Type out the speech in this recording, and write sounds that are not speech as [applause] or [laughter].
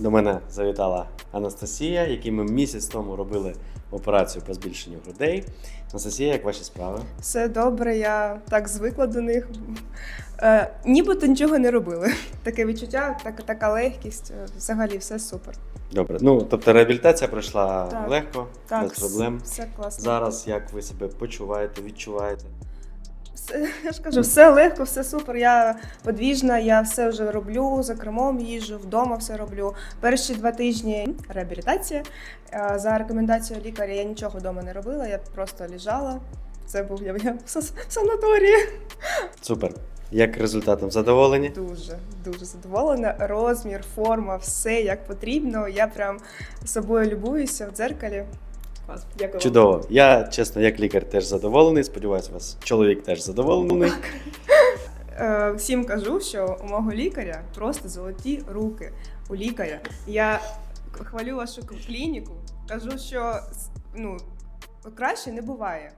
До мене завітала Анастасія, якій ми місяць тому робили операцію по збільшенню грудей. Анастасія, як ваші справи? Все добре, я так звикла до них. Е, нібито нічого не робили. [laughs] Таке відчуття, так, така легкість. е, Взагалі все супер. Добре. Ну, тобто реабілітація пройшла Так. легко, Так, без проблем. Все класно. Зараз як ви себе почуваєте, відчуваєте? [laughs] Я ж кажу, все легко, все супер. Я подвіжна, я все вже роблю, за кермом їжджу, вдома все роблю. Перші два тижні реабілітація. За рекомендацією лікаря я нічого вдома не робила, я просто лежала. Це був я, в санаторії. Супер. Як результатом задоволені? Дуже, дуже задоволена. Розмір, форма, все як потрібно. Я прям собою любуюся в дзеркалі. Клас, дякую. Чудово. Я, чесно, як лікар теж задоволений. Сподіваюся, вас чоловік теж задоволений. Е, Всім кажу, що у мого лікаря просто золоті руки. У лікаря. Я хвалю вашу клініку, кажу, що ну, краще не буває.